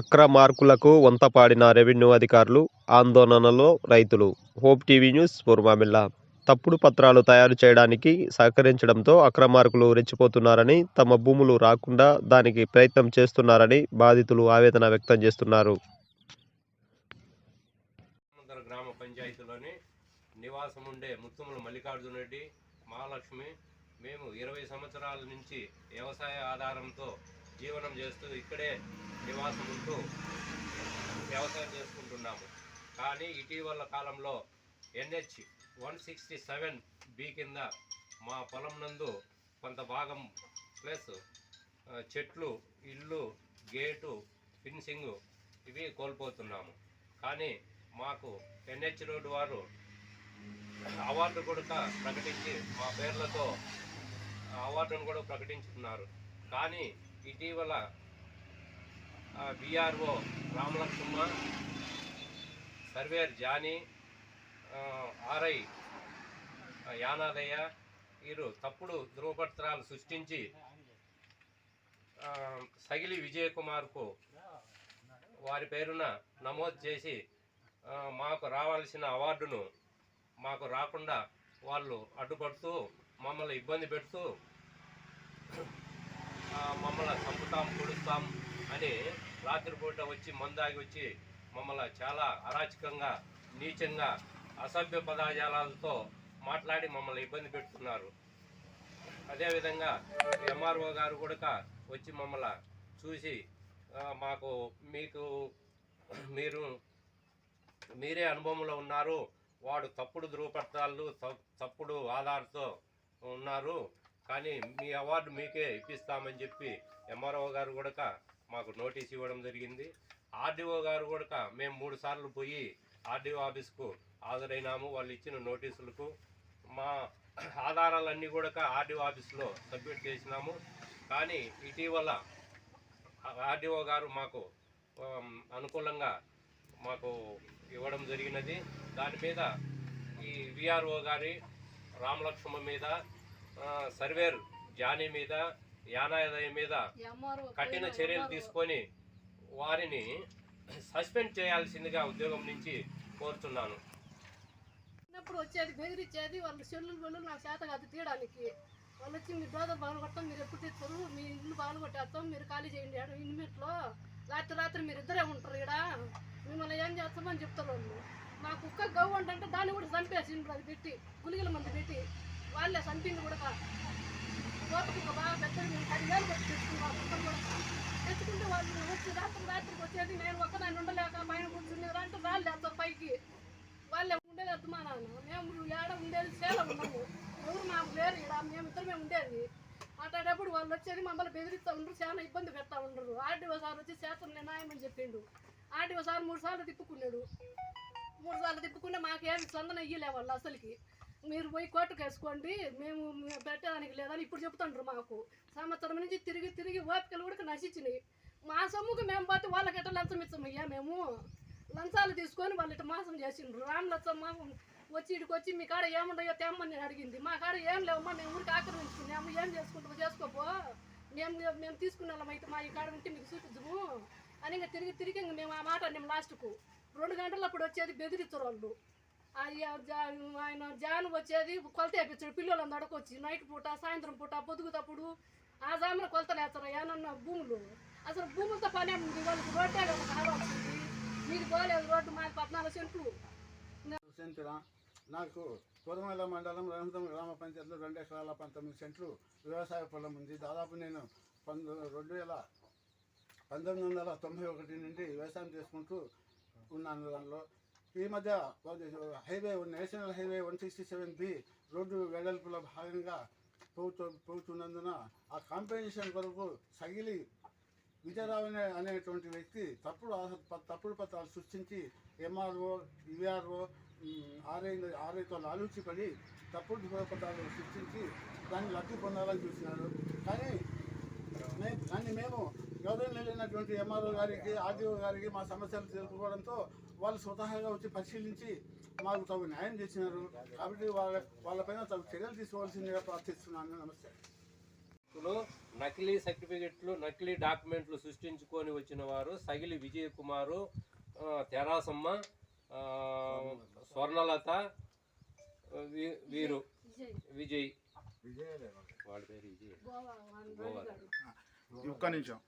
అక్రమార్కులకు వంతపాడిన revenue అధికారులు ఆందోళనలో రైతులు. హోప్ టీవీ న్యూస్ పూర్వమిల్ల తప్పుడు పత్రాలు తయారు చేయడానికి సహకరించడంతో అక్రమార్కులు రెచ్చిపోతున్నారని తమ భూములు రాకుండా దానికి ప్రయత్నం చేస్తున్నారని బాధితులు ఆవేదన వ్యక్తం చేస్తున్నారు. గ్రామ పంచాయతీలోని నివాసం ఉండే ముత్తుముల మల్లికార్జున రెడ్డి మహాలక్ష్మి మేము ఇరవై సంవత్సరాల నుంచి వ్యవసాయ ఆధారంతో జీవనం చేస్తూ ఇక్కడే నివాసం ఉంటూ వ్యవసాయం చేసుకుంటున్నాము. కానీ ఇటీవల కాలంలో NH one sixty seven B కింద మా పొలం నందు కొంత భాగం ప్లస్ చెట్లు ఇల్లు గేటు ఫిన్సింగ్ ఇవి కోల్పోతున్నాము. కానీ మాకు ఎన్హెచ్ రోడ్డు వారు అవార్డు కూడా ప్రకటించి మా పేర్లతో ఆ అవార్డును కూడా ప్రకటించుతున్నారు కానీ ఇటీవల VRO Ramalakshma surveyor Jani RI Yanadaiah వీరు తప్పుడు ధృవపత్రాలు సృష్టించి సగిలి విజయ్ కుమార్కు వారి పేరున నమోదు చేసి మాకు రావాల్సిన అవార్డును మాకు రాకుండా వాళ్ళు అడ్డుపడుతూ మమ్మల్ని ఇబ్బంది పెడుతూ ఆ, మమ్మల్ని చంపుతాం అని రాత్రిపూట వచ్చి మందాగి వచ్చి మమ్మల్ని చాలా అరాచకంగా నీచంగా అసభ్య పదజాలాలతో మాట్లాడి మమ్మల్ని ఇబ్బంది పెడుతున్నారు. అదేవిధంగా ఎంఆర్ఓ గారు కూడా వచ్చి మమ్మల్ని చూసి మాకు మీకు మీరు మీరే అనుభవంలో ఉన్నారు వాడు తప్పుడు ధృవపత్రాలు తప్పుడు ఆధార్తో ఉన్నారు కానీ మీ అవార్డు మీకే ఇప్పిస్తామని చెప్పి ఎంఆర్ఓ గారు కూడా మాకు నోటీస్ ఇవ్వడం జరిగింది. ఆర్డీఓ గారు కూడా మేము మూడు సార్లు పోయి ఆర్డీఓ ఆఫీస్కు హాజరైనాము. వాళ్ళు ఇచ్చిన నోటీసులకు మా ఆధారాలన్నీ కూడా ఆర్డీఓ ఆఫీస్లో సబ్మిట్ చేసినాము. కానీ ఇటీవల ఆర్డీఓ గారు మాకు అనుకూలంగా మాకు ఇవ్వడం జరిగినది. దాని మీద ఈ విఆర్ఓ గారి రామలక్ష్మ మీద సర్వేర్ జానీ మీద యానాదయ మీద కఠిన చర్యలు తీసుకొని వారిని సస్పెండ్ చేయాల్సిందిగా ఉద్యోగం నుంచి కోరుతున్నాను. చిన్నప్పుడు వచ్చేది బెదిరించేది వాళ్ళ చెల్లులు వాళ్ళు నాకు చేత కాదు తీయడానికి. వాళ్ళు వచ్చి మీరు దోదలు బాగా కొడతాం మీరు ఎప్పుడు తెస్తారు మీ ఇల్లు బాగా కొట్టేస్తాం మీరు ఖాళీ చేయండి. ఆడ ఇన్మిట్లో రాత్రి రాత్రి మీరు ఇద్దరే ఉంటారు ఇక్కడ మిమ్మల్ని ఏం చేస్తామని చెప్తారు వాళ్ళు. మా కుక్క గవ్వు అంటే దాన్ని కూడా చంపేసిండ్రు అది పెట్టి గులిగిల మంది పెట్టి. వాళ్ళే చంపింది కూడా తోట బాగా పెద్దలు మేము పదివేలు పెట్టి తెచ్చుకున్నాం ఆ కూడా తెచ్చుకుంటే వాళ్ళు వచ్చి రాత్రి రాత్రికి వచ్చేది నేను ఒక్క నేను ఉండలేక పైన కూర్చుని అంటే రాళ్ళు వేస్తాం పైకి. వాళ్ళే ఉండేది అద్దు మా నాన్న మేము ఏడ ఉండేది సేల ఉన్నాము ఎవరు మాకు లేరు ఇక్కడ మేము ఇద్దరమే ఉండేది. మాట్లాడేటప్పుడు వాళ్ళు వచ్చేది మమ్మల్ని బెదిరిస్తూ ఉండరు చాలా ఇబ్బంది పెడతా ఉండరు. ఆర్డీఓ సార్ వచ్చి చేస్తాను నేను చెప్పిండు. ఆర్డీఓ సార్ మూడు సార్లు తిప్పుకున్నాడు. మూడు సార్లు తిప్పుకుంటే మాకేమి స్పందన ఇయ్యలే వాళ్ళు అసలుకి. మీరు పోయి కోర్టుకు వేసుకోండి మేము మేము లేదని ఇప్పుడు చెప్తుండ్రు మాకు. సంవత్సరం నుంచి తిరిగి తిరిగి ఓపికలు కూడా నశించినాయి. మా సొమ్ముకు మేము పోతే వాళ్ళకి ఎట్లా లంచం ఇచ్చామయ్యా మేము? లంచాలు తీసుకొని వాళ్ళు ఇట్లా మోసం చేసిండ్రు. రామ్ లచ్చమ్మ వచ్చి ఇడికి వచ్చి మీ కాడ ఏముండయో తెమ్మని అడిగింది. మా కాడ ఏం లేవమ్మా మేము ఊరికి ఆక్రమించుకున్నాము ఏం చేసుకుంటామో చేసుకోపో మేము మేము తీసుకునే వాళ్ళం అయితే మా ఈ కాడ ఉంటే మీకు చూపించము అని ఇంకా తిరిగి తిరిగి ఇంక మేము ఆ మాట అన్నాం లాస్ట్కు రెండు గంటలు అప్పుడు వచ్చేది బెదిరిస్తారు వాళ్ళు అయ్య జాను ఆయన జాన్ వచ్చేది కొలత వేపించాడు. పిల్లలు అడకొచ్చి నైట్ పూట సాయంత్రం పూట పొద్దుగుతప్పుడు ఆ జామున కొలతలు వేస్తారు ఏమన్నా భూములు. అసలు భూములతో పని ఉంది వాళ్ళకి రోడ్డే కావాల్సింది. మీకు పోలేదు రోడ్డు మాది పద్నాలుగు సెంట్లు. సెంటున నాకు పూర్వమల్ల మండలం రంగం గ్రామ పంచాయతీలో రెండు ఎకరాల పంతొమ్మిది సెంట్లు వ్యవసాయ పొలం ఉంది. దాదాపు నేను పంతొ రెండు వేల పంతొమ్మిది వందల తొంభై ఒకటి నుండి వ్యవసాయం చేసుకుంటూ ఉన్నాను దానిలో. ఈ మధ్య highway national highway one sixty seven B road వెడల్పులో భాగంగా పోతు పోతున్నందున ఆ కాంపెన్సేషన్ కొరకు సగిలి విజయరావు అనేటువంటి వ్యక్తి తప్పుడు ప- తప్పుడు పత్రాలు సృష్టించి ఎంఆర్ఓ విఆర్ఓ ఆర్ఐ ఆర్ఐతో ఆలోచిపడి తప్పుడు పత్రాలు సృష్టించి దాన్ని లబ్ధి పొందాలని చూసినాడు. కానీ దాన్ని కానీ మేము గౌరవం వెళ్ళినటువంటి ఎంఆర్ఓ గారికి ఆర్డీఓ గారికి మా సమస్యలు తెలుపుకోవడంతో వాళ్ళు స్వతహాగా వచ్చి పరిశీలించి మాకు తగు న్యాయం చేసినారు. కాబట్టి వాళ్ళ వాళ్ళపైన తగు చర్యలు తీసుకోవాల్సిందిగా ప్రార్థిస్తున్నాను. నమస్తే. నకిలీ సర్టిఫికెట్లు నకిలీ డాక్యుమెంట్లు సృష్టించుకొని వచ్చిన వారు సగిలి విజయ్ కుమారు తెరాసమ్మ స్వర్ణలత వీ- వీరు. విజయ్. ఒక్క నిమిషం.